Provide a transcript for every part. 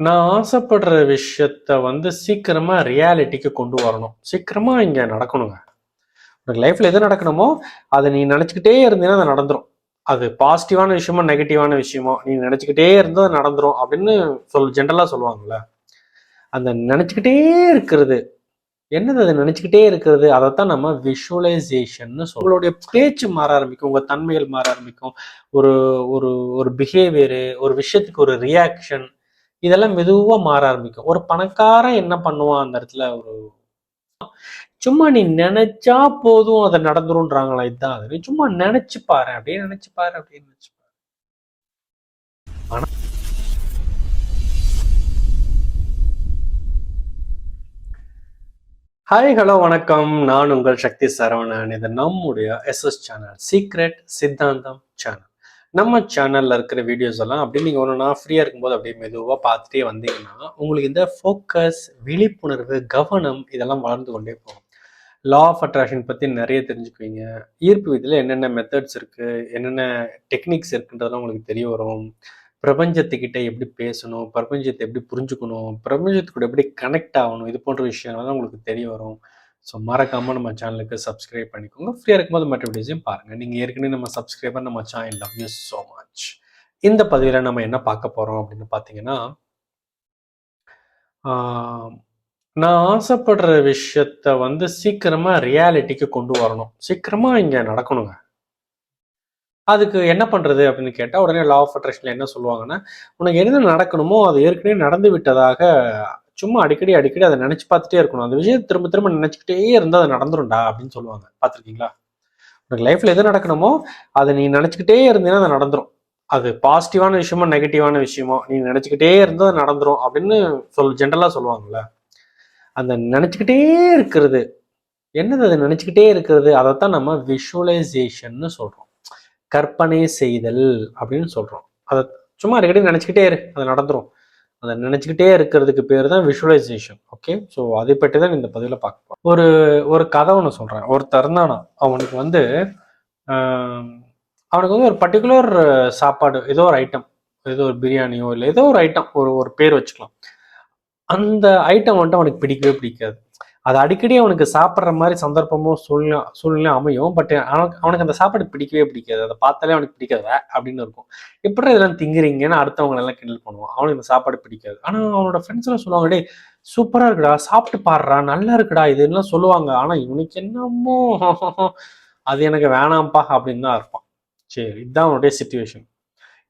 நான் ஆசைப்படுற விஷயத்த வந்து சீக்கிரமா ரியாலிட்டிக்கு கொண்டு வரணும். சீக்கிரமா இங்க நடக்கணுங்க. உனக்கு லைஃப்ல எது நடக்கணுமோ அதை நீ நினைச்சுக்கிட்டே இருந்தீங்கன்னா அது நடந்துரும். அது பாசிட்டிவான விஷயமோ நெகட்டிவான விஷயமோ நீ நினைச்சுக்கிட்டே இருந்தால் அது அப்படின்னு சொல் ஜென்ரலாக சொல்லுவாங்கள்ல அந்த நினச்சிக்கிட்டே இருக்கிறது என்னது அதை நினைச்சுக்கிட்டே இருக்கிறது? அதைத்தான் நம்ம விஷுவலைசேஷன் உங்களுடைய பேச்சு மாற ஆரம்பிக்கும் உங்க தன்மைகள் மாற ஆரம்பிக்கும். ஒரு ஒரு ஒரு பிஹேவியரு ஒரு விஷயத்துக்கு ஒரு ரியாக்ஷன் இதெல்லாம் மெதுவாக மாற ஆரம்பிக்கும். ஒரு பணக்காரன் என்ன பண்ணுவான் அந்த இடத்துல? ஒரு சும்மா நீ நினைச்சா போதும் அதை நடந்துரும்ன்றாங்களா? இதுதான் அது. சும்மா நினைச்சு பாரு அப்படியே நினைச்சு பாரு அப்படின்னு நினைச்சு பாரு. ஹாய் ஹலோ வணக்கம். நான் உங்கள் சக்தி சரவணன். இது நம்முடைய எஸ்எஸ் சேனல் சீக்ரெட் சித்தாந்தம் சேனல் நம்ம சேனலில் இருக்கிற வீடியோஸ் எல்லாம் அப்படி நீங்கள் ஒன்றுனா ஃப்ரீயாக இருக்கும்போது அப்படியே மெதுவாக பார்த்துட்டே வந்தீங்கன்னா உங்களுக்கு இந்த ஃபோக்கஸ் விழிப்புணர்வு கவனம் இதெல்லாம் வளர்ந்து கொண்டே போகும். லா ஆஃப் அட்ராக்ஷன் பற்றி நிறைய தெரிஞ்சுக்குவீங்க. ஈர்ப்பு விதியில் என்னென்ன மெத்தட்ஸ் இருக்குது என்னென்ன டெக்னிக்ஸ் இருக்குன்றதெல்லாம் உங்களுக்கு தெரிய வரும். பிரபஞ்சத்துக்கிட்ட எப்படி பேசணும் பிரபஞ்சத்தை எப்படி புரிஞ்சுக்கணும் பிரபஞ்சத்துக்கூட எப்படி கனெக்ட் ஆகணும் இது போன்ற விஷயங்கள்லாம் உங்களுக்கு தெரிய வரும். ஸோ மறக்காமல் நம்ம சேனலுக்கு சப்ஸ்கிரைப் பண்ணிக்கோங்க. ஃப்ரீயாக இருக்கும்போது மற்ற வீடியோஸையும் பாருங்கள் நீங்கள் ஏற்கனவே நம்ம சப்ஸ்கிரைபர் நம்ம channel love you so much இந்த பதிவில் நம்ம என்ன பார்க்க போகிறோம் அப்படின்னு பார்த்தீங்கன்னா நான் ஆசைப்படுற விஷயத்த வந்து சீக்கிரமாக ரியாலிட்டிக்கு கொண்டு வரணும். சீக்கிரமாக இங்கே நடக்கணுங்க. அதுக்கு என்ன பண்ணுறது அப்படின்னு கேட்டால் உடனே லா ஆஃப் அட்ராக்ஷனில் என்ன சொல்லுவாங்கன்னா உனக்கு என்ன நடக்கணுமோ அது ஏற்கனவே நடந்து விட்டதாக சும்மா அடிக்கடி அடிக்கடி அதை நினச்சி பார்த்துட்டே இருக்கணும். அந்த விஷயத்தை திரும்ப திரும்ப நினச்சிக்கிட்டே இருந்தால் அது நடந்துரும்டா அப்படின்னு சொல்லுவாங்க. பார்த்துருக்கீங்களா? உனக்கு லைஃப்பில் எது நடக்கணுமோ அதை நீ நினச்சிக்கிட்டே இருந்தீங்கன்னா அது நடந்துடும் அது பாசிட்டிவான விஷயமோ நெகட்டிவான விஷயமோ நீ நினச்சிக்கிட்டே இருந்தால் அது நடந்துடும் அப்படின்னு சொல் ஜென்ரலாக சொல்லுவாங்கள்ல அந்த நினச்சிக்கிட்டே இருக்கிறது என்னது அது நினச்சிக்கிட்டே இருக்கிறது அதைத்தான் நம்ம விஷுவலைசேஷன்னு சொல்கிறோம் கற்பனை செய்தல் அப்படின்னு சொல்றோம். அதை சும்மா அடிக்கடி நினச்சிக்கிட்டே இரு. அது நடந்துரும். அதை நினச்சிக்கிட்டே இருக்கிறதுக்கு பேர் தான் விஷுவலைசேஷன் ஓகே ஸோ அதை பற்றி தான் இந்த பதிவில் பார்க்க ஒரு ஒரு கதை ஒன்று சொல்றேன். ஒருத்தர் இருந்தானா? அவனுக்கு வந்து அவனுக்கு வந்து ஒரு பர்டிகுலர் சாப்பாடு ஏதோ ஒரு ஐட்டம் ஏதோ ஒரு பிரியாணியோ இல்லை ஏதோ ஒரு ஐட்டம் ஒரு ஒரு பேர் வச்சுக்கலாம். அந்த ஐட்டம் வந்துட்டு அவனுக்கு பிடிக்கவே பிடிக்காது. அது அடிக்கடி அவனுக்கு சாப்பிட்ற மாதிரி சந்தர்ப்பமும் சூழ்நிலை சூழ்நிலை அமையும். பட் அவனுக்கு அவனுக்கு அந்த சாப்பாடு பிடிக்கவே பிடிக்காது. அதை பார்த்தாலே அவனுக்கு பிடிக்காத. அப்படின்னு இருக்கும். எப்படி இதெல்லாம் திங்குறீங்கன்னு அடுத்தவங்க எல்லாம் கிண்டல் பண்ணுவான். அவனுக்கு இந்த சாப்பாடு பிடிக்காது. ஆனால் அவனோட ஃப்ரெண்ட்ஸ் எல்லாம் சொல்லுவாங்க டே சூப்பராக இருக்குடா. சாப்பிட்டு பாடுறா நல்லா இருக்குடா. இதெல்லாம் சொல்லுவாங்க. ஆனால் இவனுக்கு என்னமோ அது எனக்கு வேணாம்ப்பா அப்படின்னு தான் இருப்பான். சரி இதுதான் அவனுடைய சுச்சுவேஷன்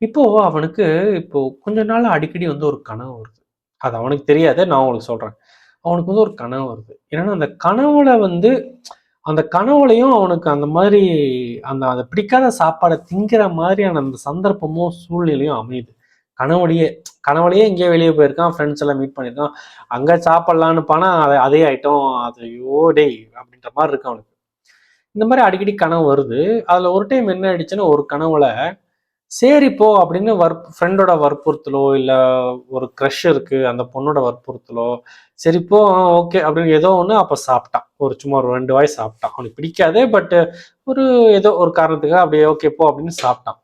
இப்போ அவனுக்கு இப்போ கொஞ்ச நாள் அடிக்கடி வந்து ஒரு கனவு வருது. அது அவனுக்கு தெரியாது. நான் உங்களுக்கு சொல்கிறேன் அவனுக்கு வந்து ஒரு கனவு வருது. ஏன்னா அந்த கனவுல வந்து அந்த கனவுலையும் அவனுக்கு அந்த மாதிரி அந்த அதை பிடிக்காத சாப்பாடை திங்கிற மாதிரியான அந்த சந்தர்ப்பமும் சூழ்நிலையும் அமையுது. கனவுலையே கனவுலையே எங்கேயோ வெளியே போயிருக்கான் ஃப்ரெண்ட்ஸ் எல்லாம் மீட் பண்ணியிருக்கான். அங்கே சாப்பிடலான்னு போனா அதை அதே ஐட்டம் அது ஐயோ டேய் அப்படின்ற மாதிரி இருக்கு அவனுக்கு. இந்த மாதிரி அடிக்கடி கனவு வருது. அதுல ஒரு டைம் என்ன ஆயிடுச்சுன்னா ஒரு கனவுல சரி போ அப்படின்னு வற்ப ஃப்ரெண்டோட வற்புறுத்தலோ இல்லை ஒரு க்ரஷ் இருக்கு அந்த பொண்ணோட வற்புறுத்தலோ சரி போ ஓகே அப்படின்னு ஏதோ ஒன்று அப்போ சாப்பிட்டான். ஒரு சும்மா ஒரு ரெண்டு வாய் சாப்பிட்டான். அவனுக்கு பிடிக்காது பட் ஒரு ஏதோ ஒரு காரணத்துக்காக அப்படியே ஓகே போ அப்படின்னு சாப்பிட்டான்.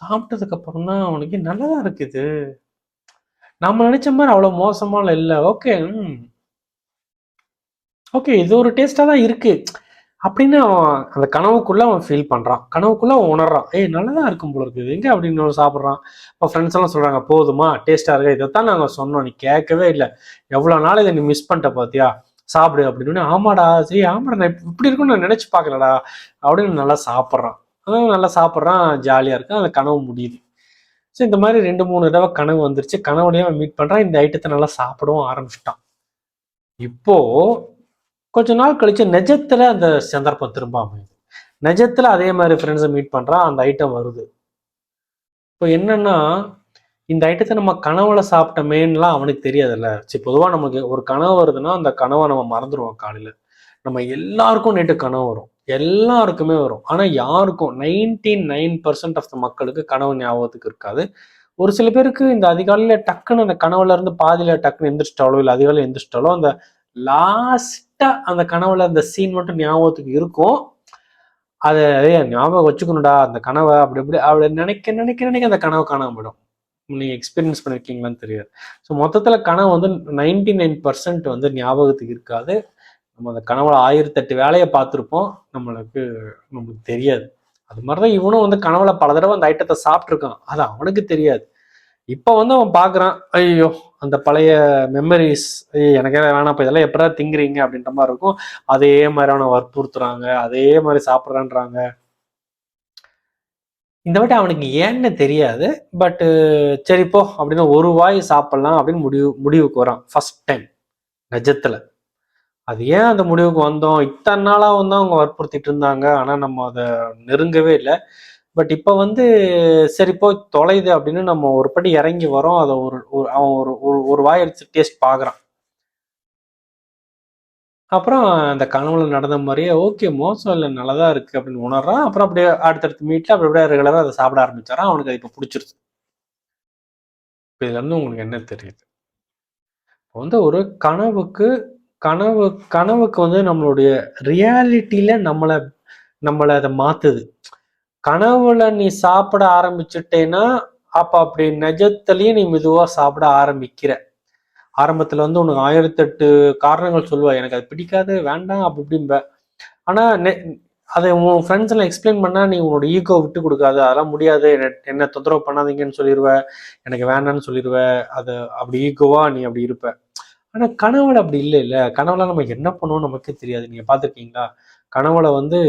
சாப்பிட்டதுக்கு அப்புறம் தான் அவனுக்கு தான் இருக்குது. நம்ம நினைச்ச மாதிரி அவ்வளோ மோசமான இல்லை. ஓகே ஓகே இது ஒரு டேஸ்டாக தான் இருக்கு. அப்படின்னு அவன் அந்த கனவுக்குள்ள அவன் ஃபீல் பண்றான். கனவுக்குள்ள அவன் உணர்றான். ஏய் நல்லதா இருக்கும் போல இருக்குது. எங்க அப்படின்னு அவன் சாப்பிட்றான்? இப்போ ஃப்ரெண்ட்ஸ் எல்லாம் சொல்றாங்க போதுமா டேஸ்டா இருக்கு. இதைத்தான் நாங்க சொன்னோம். நீ கேட்கவே இல்லை. எவ்வளவு நாள் இதை நீ மிஸ் பண்ணிட்ட பாத்தியா? சாப்பிடு அப்படின்னு ஆமாடா சரி ஆமாடா. நான் இப்படி இருக்கும்னு நான் நினைச்சு பார்க்கலடா அப்படின்னு நல்லா சாப்பிட்றான். அதான் நல்லா சாப்பிட்றான் ஜாலியா இருக்கு அந்த கனவு முடியுது. ஸோ இந்த மாதிரி ரெண்டு மூணு தடவை கனவு வந்துருச்சு. கனவுலயே மீட் பண்றான். இந்த ஐட்டத்தை நல்லா சாப்பிடவும் ஆரம்பிச்சிட்டான். இப்போ கொஞ்ச நாள் கழிச்சு நிஜத்துல அந்த சந்தர்ப்பம் திரும்ப அமையுது. நிஜத்துல அதே மாதிரி ஃப்ரெண்ட்ஸை மீட் பண்றான் அந்த ஐட்டம் வருது. இப்போ என்னன்னா இந்த ஐட்டத்தை நம்ம கனவுல சாப்பிட்டமேன்னுலாம் அவனுக்கு தெரியாதுல்ல. சரி பொதுவாக நமக்கு ஒரு கனவு வருதுன்னா அந்த கனவை நம்ம மறந்துடுவோம் காலையில. நம்ம எல்லாருக்கும் நேற்று கனவு வரும். எல்லாருக்குமே வரும். ஆனால் யாருக்கும் ninety nine percent of the மக்களுக்கு கனவு ஞாபகத்துக்கு இருக்காது. ஒரு சில பேருக்கு இந்த அதிகாலையில் டக்குன்னு அந்த கனவுல இருந்து பாதியில் டக்குன்னு எந்திரிச்சிட்டாலோ இல்லை அதிகாலையில் எந்திரிச்சிட்டாலோ அந்த லாஸ்ட் அந்த கனவுல அந்த சீன் மட்டும் ஞாபகத்துக்கு இருக்கும். அதை ஞாபகம் வச்சுக்கணும்டா அந்த கனவை அப்படி இப்படி அப்படி நினைக்க நினைக்க நினைக்க அந்த கனவு காணாம போயிடும். எக்ஸ்பீரியன்ஸ் பண்ணியிருக்கீங்களான்னு தெரியாது. ஸோ மொத்தத்தில் கனவு வந்து நைன்டி நைன் பர்சன்ட் வந்து ஞாபகத்துக்கு இருக்காது. நம்ம அந்த கனவுல ஆயிரத்தெட்டு வேலையை பார்த்துருப்போம். நம்மளுக்கு நம்மளுக்கு தெரியாது. அது மாதிரி தான் இவனும் வந்து கனவுல பல தடவை அந்த ஐட்டத்தை சாப்பிட்ருக்கான் அது அவனுக்கு தெரியாது. இப்போ வந்து அவன் பார்க்குறான் ஐயோ அந்த பழைய மெமரிஸ் எனக்கே வேணாம் இப்போ இதெல்லாம் எப்படா திங்குறீங்க? அப்படின்ற மாதிரி இருக்கும். அதே மாதிரி அவனை வற்புறுத்துறாங்க அதே மாதிரி சாப்பிட்றான்றாங்க. இந்த வாட்டி அவனுக்கு ஏன்னு தெரியாது பட்டு சரி அப்படின்னு ஒரு வாய் சாப்பிடலாம் அப்படின்னு முடிவு முடிவுக்கு வரான் ஃபர்ஸ்ட் டைம் நிஜத்தில். அது ஏன் அந்த முடிவுக்கு வந்தோம்? இத்தனை நாளா வந்து அவங்க வற்புறுத்திட்டு இருந்தாங்க ஆனா நம்ம அதை நெருங்கவே இல்லை. பட் இப்போ வந்து சரி போய் தொலைது அப்படின்னு நம்ம ஒரு படி இறங்கி வரோம். அதை ஒரு ஒரு அவன் ஒரு ஒரு- ஒரு வாய் எடுத்து டேஸ்ட் பார்க்குறான். அப்புறம் அந்த கனவுல நடந்த மாதிரியே ஓகே மோசம் இல்லை நல்லதா இருக்கு அப்படின்னு உணர்றான். அப்புறம் அப்படியே அடுத்தடுத்து மீட்டில் அப்படி அப்படியே ரெகுலராக அதை சாப்பிட ஆரம்பிச்சாரான் அவனுக்கு அது இப்போ பிடிச்சிருச்சு. இப்போ உங்களுக்கு என்ன தெரியுது? இப்போ வந்து ஒரு கனவுக்கு கனவு கனவுக்கு வந்து நம்மளுடைய ரியாலிட்டியில நம்மளை நம்மளை அதை மாத்துது. கனவுல நீ சாப்பிட ஆரம்பிச்சுட்டேன்னா அப்ப அப்படி நிஜத்துலயும் நீ மெதுவா சாப்பிட ஆரம்பிக்கிற. ஆரம்பத்துல வந்து உனக்கு ஆயிரத்தெட்டு காரணங்கள் சொல்லுவா எனக்கு அது பிடிக்காது வேண்டாம் அப்படி இப்படிம்ப. ஆனா நெ- அதை உன் ஃப்ரெண்ட்ஸ் எல்லாம் எக்ஸ்பிளைன் பண்ணா நீ உன்னோட ஈகோ விட்டு கொடுக்காது. அதெல்லாம் முடியாது என்ன- என்ன தொந்தரவு பண்ணாதீங்கன்னு சொல்லிடுவ எனக்கு வேண்டாம்னு சொல்லிடுவ அது அப்படி ஈகோவா நீ அப்படி இருப்ப. ஆனா கனவுல அப்படி இல்லை இல்ல. கனவுல நம்ம என்ன பண்ணுவோம் நமக்கே தெரியாது. நீங்க பாத்துருக்கீங்களா கனவுல வந்து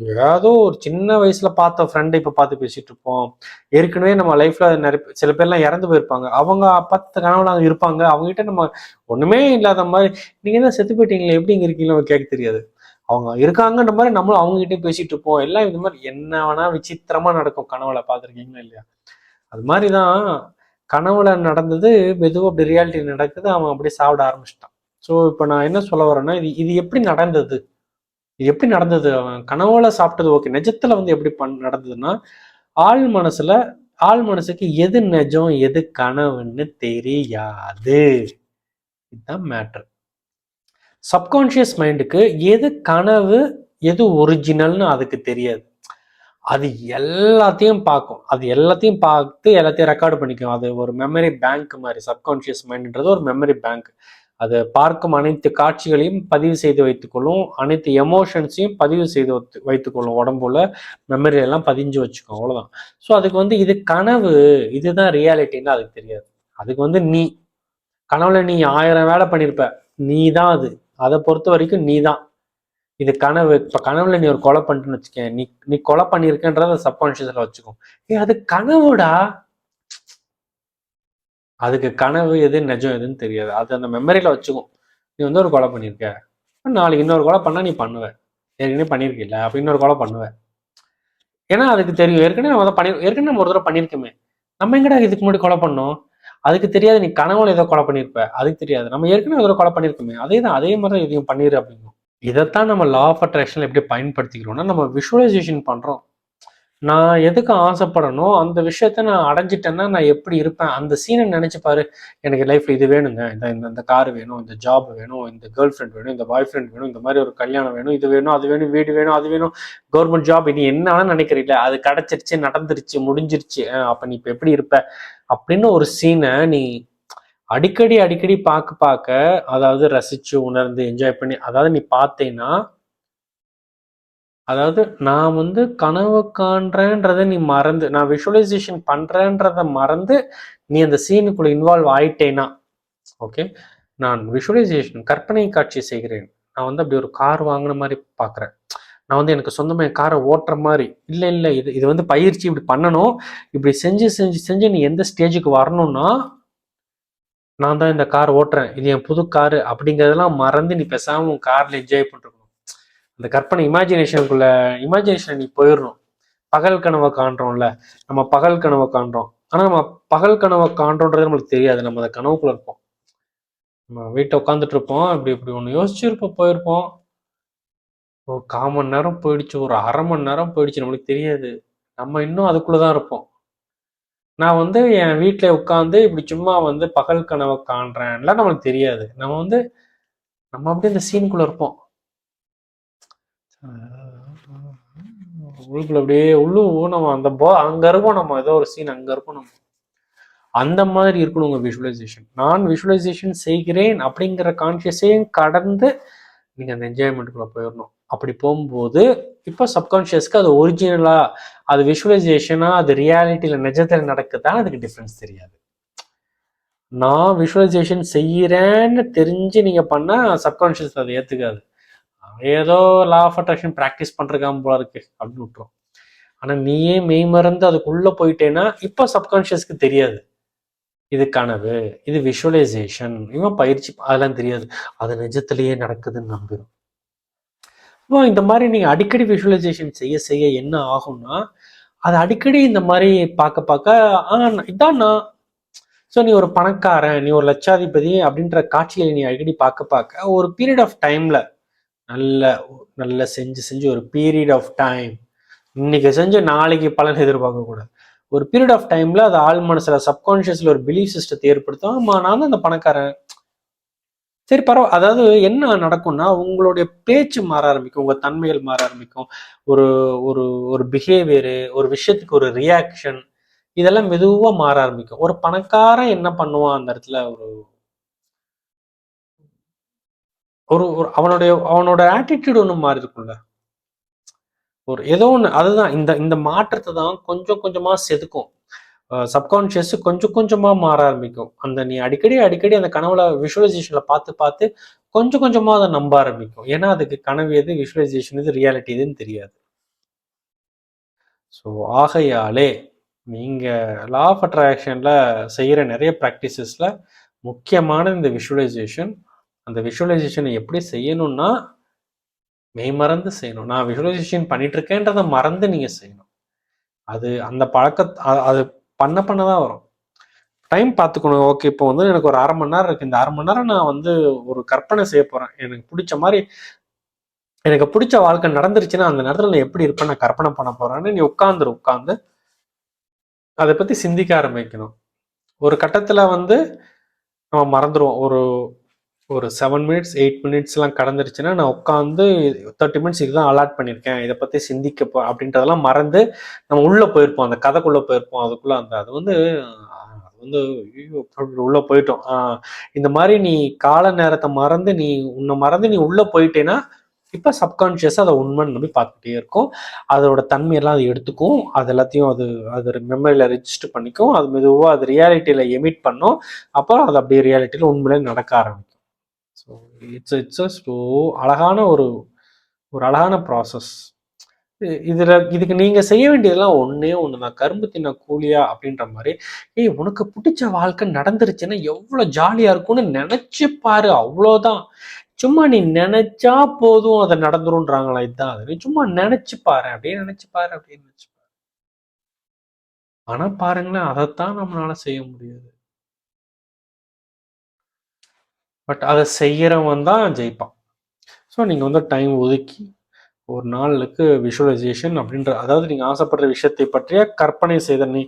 ஏதோ ஒரு சின்ன வயசுல பார்த்த ஃப்ரெண்டை இப்ப பார்த்து பேசிட்டு இருப்போம். ஏற்கனவே நம்ம லைஃப்ல நிறைய சில பேர்லாம் இறந்து போயிருப்பாங்க. அவங்க பத்து கனவுல இருப்பாங்க. அவங்க கிட்ட நம்ம ஒண்ணுமே இல்லாத மாதிரி நீங்க தான் செத்து போயிட்டீங்களே? எப்படி இங்க இருக்கீங்களோ கேட்க தெரியாது. அவங்க இருக்காங்கன்ற மாதிரி நம்மளும் அவங்க கிட்டே பேசிட்டு இருப்போம். எல்லாம் இந்த மாதிரி என்ன வேணா விசித்திரமா நடக்கும். கனவுல பார்த்திருக்கீங்களா இல்லையா? அது மாதிரிதான் கனவுல நடந்தது மெதுவாக அப்படி ரியாலிட்டி நடக்குது. அவன் அப்படியே சாப்பிட ஆரம்பிச்சிட்டான். ஸோ இப்போ நான் என்ன சொல்ல வரேன்னா இது இது எப்படி நடந்தது? இது எப்படி நடந்தது? அவன் கனவுல சாப்பிட்டது ஓகே நிஜத்துல வந்து எப்படி பண் நடந்ததுன்னா ஆள் மனசுல ஆள் மனசுக்கு எது நிஜம் எது கனவுன்னு தெரியாது. இதுதான் மேட்டர் சப்கான்ஷியஸ் மைண்டுக்கு எது கனவு எது ஒரிஜினல்னு அதுக்கு தெரியாது. அது எல்லாத்தையும் பார்க்கும். அது எல்லாத்தையும் பார்த்து எல்லாத்தையும் ரெக்கார்டு பண்ணிக்கும். அது ஒரு மெமரி பேங்க் மாதிரி. சப்கான்ஷியஸ் மைண்ட்ன்றது ஒரு மெமரி பேங்க் அது பார்க்கும் அனைத்து காட்சிகளையும் பதிவு செய்து வைத்துக்கொள்ளும் அனைத்து எமோஷன்ஸையும் பதிவு செய்து வைத்து- வைத்துக்கொள்ளும் உடம்புல மெமரி எல்லாம் பதிஞ்சு வச்சுக்கும் அவ்வளோதான் ஸோ அதுக்கு வந்து இது கனவு இதுதான் ரியாலிட்டின்னு அதுக்கு தெரியாது. அதுக்கு வந்து நீ. கனவுல நீ ஆயிரம் வேலை பண்ணியிருப்ப நீ தான் அது. அதை பொறுத்த வரைக்கும் நீ தான் இது கனவு. இப்போ கனவுல நீ ஒரு கொலை பண்ணிட்டுன்னு வச்சுக்கேன். நீ நீ கொலை பண்ணியிருக்கன்றத சப்கான்ஷியஸில் வச்சுக்கோ. ஏ அது கனவுடா? அதுக்கு கனவு எது நிஜம் எதுன்னு தெரியாது. அது அந்த மெமரியில வச்சுக்கும். நீ வந்து ஒரு கொலை பண்ணியிருக்க நாளைக்கு இன்னொரு கொலை பண்ணா நீ பண்ணுவ. ஏற்கனவே பண்ணியிருக்கில்ல அப்ப இன்னொரு கொலை பண்ணுவ. ஏன்னா அதுக்கு தெரியும். ஏற்கனவே நம்ம பண்ணி ஏற்கனவே நம்ம ஒரு தடவை பண்ணியிருக்கோமே நம்ம எங்கடா இதுக்கு முன்னாடி கொலை பண்ணோம்? அதுக்கு தெரியாது நீ கனவுல ஏதோ கொலை பண்ணியிருப்ப அதுக்கு தெரியாது. நம்ம ஏற்கனவே ஒரு தடவை கொலை பண்ணியிருக்கோமே அதே தான் அதே மாதிரி தான் இதையும் பண்ணிடு அப்படிங்கும். இதைத்தான் நம்ம லா ஆஃப் அட்ராக்ஷன் எப்படி பயன்படுத்திக்கிறோம்னா நம்ம விஷுவலைசேஷன் பண்றோம். நான் எதுக்கு ஆசைப்படணும்? அந்த விஷயத்த நான் அடைஞ்சிட்டேன்னா நான் எப்படி இருப்பேன்? அந்த சீனை நினைச்சு பாரு. எனக்கு லைஃப்ல இது வேணுங்க. இந்த இந்த இந்த கார் வேணும் இந்த ஜாப் வேணும் இந்த கேர்ள் ஃப்ரெண்ட் வேணும் இந்த பாய் ஃப்ரெண்ட் வேணும் இந்த மாதிரி ஒரு கல்யாணம் வேணும் இது வேணும் அது வேணும் வீடு வேணும் அது வேணும். கவர்மெண்ட் ஜாப் நீ என்னன்னு வேணா அது கிடைச்சிருச்சு நடந்துருச்சு முடிஞ்சிருச்சு. அப்போ அப்ப நீ இப்ப எப்படி இருப்ப? அப்படின்னு ஒரு சீனை நீ அடிக்கடி அடிக்கடி பார்க்க பார்க்க அதாவது ரசிச்சு உணர்ந்து என்ஜாய் பண்ணி அதாவது நீ பார்த்தேன்னா அதாவது நான் வந்து கனவு காண்றேன்றதை நீ மறந்து நான் விஷுவலைசேஷன் பண்றேன்றத மறந்து நீ அந்த சீனுக்குள்ள இன்வால்வ் ஆயிட்டேனா ஓகே நான் விஷுவலைசேஷன் கற்பனை காட்சி செய்கிறேன். நான் வந்து அப்படி ஒரு கார் வாங்கின மாதிரி பார்க்குறேன் நான் வந்து எனக்கு சொந்தமாக என் காரை ஓட்டுற மாதிரி இல்லை இல்லை இது இது வந்து பயிற்சி இப்படி பண்ணணும். இப்படி செஞ்சு செஞ்சு செஞ்சு நீ எந்த ஸ்டேஜுக்கு வரணும்னா நான் தான் இந்த கார் ஓட்டுறேன். இது என் புது காரு அப்படிங்கிறதெல்லாம் மறந்து நீ பேசாமல் உன் காரில் என்ஜாய் பண்ணுற அந்த கற்பனை இமேஜினேஷனுக்குள்ள இமேஜினேஷன் நீ போயிடணும் பகல் கனவை காண்றோம்ல நம்ம பகல் கனவை காண்றோம். ஆனா நம்ம பகல் கனவை காண்றோன்றது நம்மளுக்கு தெரியாது. நம்ம அந்த கனவுக்குள்ள இருப்போம். நம்ம வீட்டை உட்காந்துட்டு இருப்போம். இப்படி இப்படி ஒன்று யோசிச்சிருப்போம் போயிருப்போம். ஒரு கால் மணி நேரம் போயிடுச்சு ஒரு அரை மணி நேரம் போயிடுச்சு நம்மளுக்கு தெரியாது. நம்ம இன்னும் அதுக்குள்ளதான் இருப்போம். நான் வந்து என் வீட்டில் உட்காந்து இப்படி சும்மா வந்து பகல் கனவை காண்றேன்லாம் நம்மளுக்கு தெரியாது. நம்ம வந்து நம்ம அப்படியே இந்த சீனுக்குள்ள இருப்போம். உள்ளுக்குள்ள அப்படியே உள்ளும் நம்ம அந்த போ அங்க இருக்கோம் நம்ம. ஏதோ ஒரு சீன் அங்க இருக்கோம் நம்ம. அந்த மாதிரி இருக்கணும் உங்க விஷுவலைசேஷன் நான் விஷுவலைசேஷன் செய்கிறேன் அப்படிங்கிற கான்சியஸையும் கடந்து நீங்க அந்த என்ஜாய்மெண்ட்டுக்குள்ள போயிடணும். அப்படி போகும்போது இப்போ சப்கான்ஷியஸ்க்கு அது ஒரிஜினலா அது விஷுவலைசேஷனா அது ரியாலிட்டியில நிஜத்தில் நடக்குதான் அதுக்கு டிஃப்ரென்ஸ் தெரியாது. நான் விஷுவலைசேஷன் செய்கிறேன்னு தெரிஞ்சு நீங்க பண்ணா சப்கான்ஷியஸ் அதை ஏத்துக்காது. ஏதோ லா ஆஃப் அட்ராக்ஷன் ப்ராக்டிஸ் பண்றக்காம போல இருக்கு அப்படின்னு விட்டுரும். ஆனால் நீயே மெய் மறந்து அதுக்குள்ளே போயிட்டேன்னா இப்போ சப்கான்ஷியஸ்க்கு தெரியாது. இது கனவு இது விஷுவலைசேஷன் இவன் பயிற்சி அதெல்லாம் தெரியாது. அது நிஜத்திலேயே நடக்குதுன்னு நம்பிடும் இப்போ இந்த மாதிரி நீங்கள் அடிக்கடி விஷுவலைசேஷன் செய்ய செய்ய என்ன ஆகும்னா அது அடிக்கடி இந்த மாதிரி பார்க்க பார்க்க ஆ இதான் நான். ஸோ நீ ஒரு பணக்காரன் நீ ஒரு லட்சாதிபதி அப்படின்ற காட்சிகளை நீ அடிக்கடி பார்க்க பார்க்க ஒரு பீரியட் ஆஃப் டைமில் நல்ல நல்ல செஞ்சு செஞ்சு ஒரு பீரியட் ஆஃப் டைம் இன்னைக்கு செஞ்சு நாளைக்கு பலன் எதிர்பார்க்க கூடாது. ஒரு பீரியட் ஆஃப் டைம்ல அது ஆள் மனசுல சப்கான்ஷியஸ்ல ஒரு பிலீஃப் சிஸ்டத்தை ஏற்படுத்தும். ஆமா நான் தான் அந்த பணக்காரன். சரி பரவ அதாவது என்ன நடக்கும்னா உங்களுடைய பேச்சு மாற ஆரம்பிக்கும் உங்க தன்மைகள் மாற ஆரம்பிக்கும். ஒரு ஒரு ஒரு பிஹேவியரு ஒரு விஷயத்துக்கு ஒரு ரியாக்ஷன் இதெல்லாம் மெதுவாக மாற ஆரம்பிக்கும். ஒரு பணக்காரன் என்ன பண்ணுவான் அந்த இடத்துல? ஒரு ஒரு ஒரு அவனுடைய அவனோட ஆட்டிடியூட் ஒன்று மாறி இருக்கும்ல. ஒரு ஏதோ ஒன்று அதுதான். இந்த இந்த மாற்றத்தை தான் கொஞ்சம் கொஞ்சமாக செதுக்கும். சப்கான்ஷியஸ் கொஞ்சம் கொஞ்சமாக மாற ஆரம்பிக்கும். அந்த நீ அடிக்கடி அடிக்கடி அந்த கனவுல விஷுவலைசேஷனில் பார்த்து பார்த்து கொஞ்சம் கொஞ்சமாக அதை நம்ப ஆரம்பிக்கும். ஏன்னா அதுக்கு கனவு எது விஷுவலைசேஷன் எது ரியாலிட்டி எதுன்னு தெரியாது. ஸோ ஆகையாலே நீங்கள் லா ஆஃப் அட்ராக்ஷனில் செய்கிற நிறைய ப்ராக்டிசஸில் முக்கியமான இந்த விஷுவலைசேஷன் அந்த விஷுவலைசேஷனை எப்படி செய்யணும்னா மெய்மறந்து செய்யணும். நான் விஷுவலைசேஷன் பண்ணிட்டு இருக்கேன்றதை மறந்து நீங்கள் செய்யணும். அது அந்த பழக்க அது பண்ண பண்ண தான் வரும். டைம் பார்த்துக்கணும். ஓகே இப்போ வந்து எனக்கு ஒரு அரை மணி நேரம் இருக்குது இந்த அரை மணி நேரம் நான் வந்து ஒரு கற்பனை செய்ய போகிறேன் எனக்கு பிடிச்ச மாதிரி எனக்கு பிடிச்ச வாழ்க்கை நடந்துருச்சுன்னா அந்த நேரத்தில் நான் எப்படி இருப்பேன்? நான் கற்பனை பண்ண போகிறேன்னு நீ உட்காந்துரு உட்காந்து அதை பற்றி சிந்திக்க ஆரம்பிக்கணும். ஒரு கட்டத்தில் வந்து நம்ம மறந்துடுவோம் ஒரு ஒரு செவன் மினிட்ஸ் எயிட் மினிட்ஸ்லாம் கடந்துருச்சுன்னா நான் உட்காந்து தேர்ட்டி மினிட்ஸ் இதுதான் அலாட் பண்ணியிருக்கேன். இதை பற்றி சிந்திக்க அப்படின்றதெல்லாம் மறந்து நம்ம உள்ளே போயிருப்போம். அந்த கதைக்குள்ளே போயிருப்போம். அதுக்குள்ளே அந்த அது வந்து அது வந்து ஐயோ, உள்ள போயிட்டோம். இந்த மாதிரி நீ கால நேரத்தை மறந்து நீ உன்னை மறந்து நீ உள்ள போயிட்டேன்னா இப்போ சப்கான்ஷியஸாக அதை உண்மைன்னு நம்பி பார்த்துட்டே இருக்கும். அதோட தன்மையெல்லாம் அது எடுத்துக்கும். அது எல்லாத்தையும் அது அது மெமரியில் ரெஜிஸ்டர் பண்ணிக்கும். அது மெதுவாக அது ரியாலிட்டியில் எமிட் பண்ணும். அப்புறம் அது அப்படியே ரியாலிட்டியில் உண்மையிலே நடக்க ஆரம்பிக்கும். ஸோ இட்ஸ் இட்ஸ் ஸோ அழகான ஒரு ஒரு அழகான ப்ராசஸ் இதில் இதுக்கு நீங்கள் செய்ய வேண்டியதெல்லாம் ஒன்றே ஒன்று தான் கரும்பு தின்ன கூலியா அப்படின்ற மாதிரி ஏய் உனக்கு பிடிச்ச வாழ்க்கை நடந்துருச்சுன்னா எவ்வளோ ஜாலியாக இருக்கும்னு நினச்சி பாரு அவ்வளோதான். சும்மா நீ நினச்சா போதும் அதை நடந்துரும்ன்றாங்களா இதுதான் அது. நீ சும்மா நினச்சி பாரு அப்படியே நினச்சி பாரு அப்படின்னு நினச்சி பாரு. ஆனால் பாருங்களேன் அதைத்தான் நம்மளால செய்ய முடியாது. பட் அதை செய்கிறவன் தான் ஜெயிப்பான். ஸோ நீங்கள் வந்து டைம் ஒதுக்கி ஒரு நாளுக்கு விஷுவலைசேஷன் அப்படின்ற அதாவது நீங்கள் ஆசைப்படுற விஷயத்தை பற்றிய கற்பனை செய்த நீ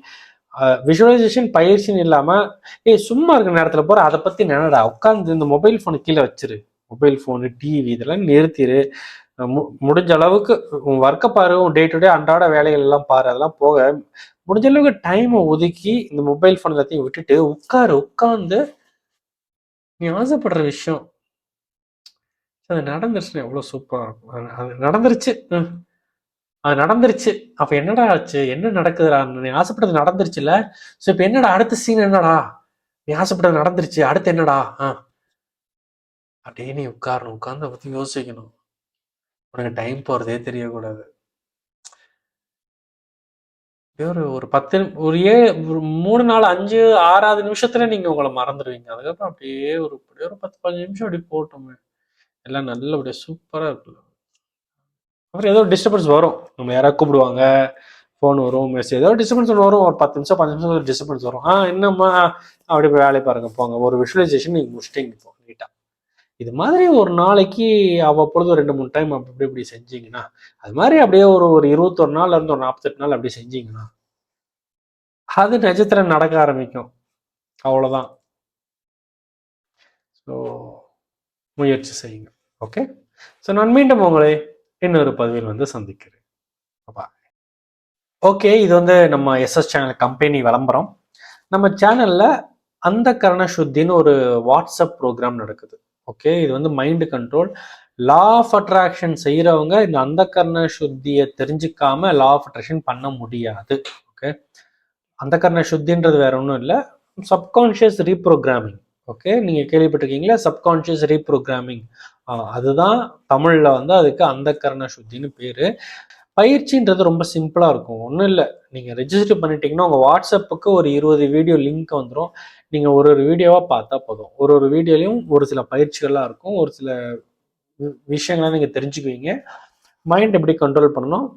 விஷுவலைசேஷன் பயிற்சின்னு இல்லாமல் ஏய் சும்மா இருக்கிற நேரத்தில் போகிற அதை பற்றி நினடா உட்காந்து இந்த மொபைல் ஃபோனு கீழே வச்சிரு. மொபைல் ஃபோனு டிவி இதெல்லாம் நிறுத்திடு மு- முடிஞ்ச அளவுக்கு உன் ஒர்க்கை பாரு உன் டே டு டே அன்றாட வேலைகள் எல்லாம் பாரு அதெல்லாம் போக முடிஞ்ச அளவுக்கு டைமை ஒதுக்கி இந்த மொபைல் ஃபோன் எல்லாத்தையும் விட்டுட்டு உட்காரு உட்காந்து நீ ஆசைப்படுற விஷயம் அது நடந்துருச்சுன்னா எவ்வளோ சூப்பராக இருக்கும் அது- அது நடந்துருச்சு. ம். அது நடந்துருச்சு. அப்போ என்னடா ஆச்சு? என்ன நடக்குதுடா? நீ ஆசைப்பட்டது நடந்துருச்சுல்ல? ஸோ இப்போ என்னடா? அடுத்த சீன் என்னடா? நீ ஆசைப்பட்டது நடந்துருச்சு. அடுத்து என்னடா? ஆ. அப்படியே நீ உட்காரணும். உட்கார்ந்து பற்றி யோசிக்கணும். உனக்கு டைம் போகிறதே தெரியக்கூடாது. ஒரு ஒரு பத்து ஒரு ஏ ஒரு மூணு நாலு அஞ்சு ஆறாவது நிமிஷத்துல நீங்க உங்களை மறந்துடுவீங்க. அதுக்கப்புறம் அப்படியே ஒரு அப்படியே ஒரு பத்து பதினஞ்சு நிமிஷம் அப்படி போட்டோமே எல்லாம் நல்லபடியா சூப்பரா இருக்குல்ல. அப்புறம் ஏதோ டிஸ்டர்பன்ஸ் வரும். நம்ம யாராவது கூப்பிடுவாங்க ஃபோன் வரும் மெசேஜ் ஏதோ டிஸ்டர்பன்ஸ் வரும். ஒரு பத்து நிமிஷம் பதினஞ்சு நிமிஷம் ஒரு டிஸ்டர்பன்ஸ் வரும். ஆ என்னம்மா? அப்படி போய் வேலையை பாருங்க போங்க. ஒரு விஷுவலைசேஷன் நீங்க முடிச்சிட்டீங்க இப்போ. போங்க இது மாதிரி ஒரு நாளைக்கு அவ்வப்பொழுது ரெண்டு மூணு டைம் அப்படி இப்படி இப்படி செஞ்சீங்கன்னா அது மாதிரி அப்படியே ஒரு ஒரு இருபத்தொரு நாள்ல இருந்து ஒரு நாற்பத்தெட்டு நாள் அப்படி செஞ்சீங்கன்னா அது நட்சத்திரம் நடக்க ஆரம்பிக்கும். அவ்வளோதான் ஸோ முயற்சி செய்யுங்க. ஓகே ஸோ நான் மீண்டும் உங்களை இன்னொரு பதிவில் வந்து சந்திக்கிறேன். ஓகே இது வந்து நம்ம எஸ்எஸ் சேனல் கம்பெனி விளம்பரம். நம்ம சேனல்ல அந்த கரண சுத்தின்னு ஒரு வாட்ஸ்அப் ப்ரோக்ராம் நடக்குது. ஓகே இது வந்து mind control law of attraction செய்கிறவங்க இந்த அந்த கர்ண சுத்தியை தெரிஞ்சுக்காம லா ஆஃப் அட்ராக்ஷன் பண்ண முடியாது. ஓகே அந்த கர்ண சுத்தின்றது வேற ஒன்றும் இல்லை. சப்கான்ஷியஸ் ரீப்ரோக்ராமிங் ஓகே நீங்கள் கேள்விப்பட்டிருக்கீங்களா? சப்கான்ஷியஸ் ரீப்ரோக்ராமிங் அதுதான் தமிழில் வந்து அதுக்கு அந்த கர்ண சுத்தின்னு பேர். பயிற்சின்றது ரொம்ப சிம்பிளாக இருக்கும். ஒன்றும் இல்லை. நீங்கள் ரெஜிஸ்டர் பண்ணிட்டீங்கன்னா உங்கள் வாட்ஸ்அப்புக்கு ஒரு இருபது வீடியோ லிங்க் வந்துடும் நீங்கள் ஒரு ஒரு வீடியோவாக பார்த்தா போதும். ஒரு ஒரு வீடியோலையும் ஒரு சில பயிற்சிகள்லாம் இருக்கும். ஒரு சில வி- நீங்கள் தெரிஞ்சுக்குவீங்க. மைண்ட் எப்படி கண்ட்ரோல் பண்ணணும்?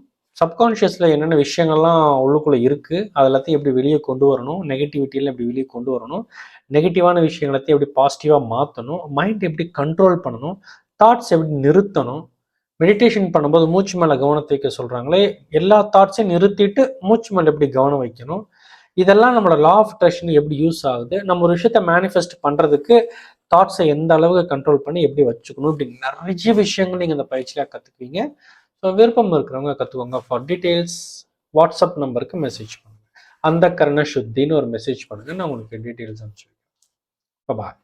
சப்கான்ஷியஸில் என்னென்ன விஷயங்கள்லாம் உள்ளுக்குள்ளே இருக்குது அது எல்லாத்தையும் எப்படி வெளியே கொண்டு வரணும்? நெகட்டிவிட்டியில் எப்படி வெளியே கொண்டு வரணும்? நெகட்டிவான விஷயங்களத்தையும் எப்படி பாசிட்டிவாக மாற்றணும் மைண்ட் எப்படி கண்ட்ரோல் பண்ணணும்? தாட்ஸ் எப்படி நிறுத்தணும்? மெடிடேஷன் பண்ணும்போது மூச்சு மேலே கவனத்தை வைக்க சொல்கிறாங்களே எல்லா தாட்ஸையும் நிறுத்திட்டு மூச்சு மேலே எப்படி கவனம் வைக்கணும் இதெல்லாம் நம்மளோட லா ஆஃப் அட்ராக்ஷன் எப்படி யூஸ் ஆகுது நம்ம ஒரு விஷயத்த மேனிஃபெஸ்ட் பண்ணுறதுக்கு தாட்ஸை எந்த அளவுக்கு கண்ட்ரோல் பண்ணி எப்படி வச்சுக்கணும் இப்படி நிறைய விஷயங்கள் நீங்கள் இந்த பயிற்சியில் கற்றுக்குவீங்க ஸோ விருப்பம் இருக்கிறவங்க கற்றுக்கோங்க ஃபார் டீட்டெயில்ஸ் வாட்ஸ்அப் நம்பருக்கு மெசேஜ் பண்ணுங்கள் அந்த கரண சுத்தின்னு ஒரு மெசேஜ் பண்ணுங்கள் நான் உங்களுக்கு டீட்டெயில்ஸ் அனுப்பிச்சு பாய்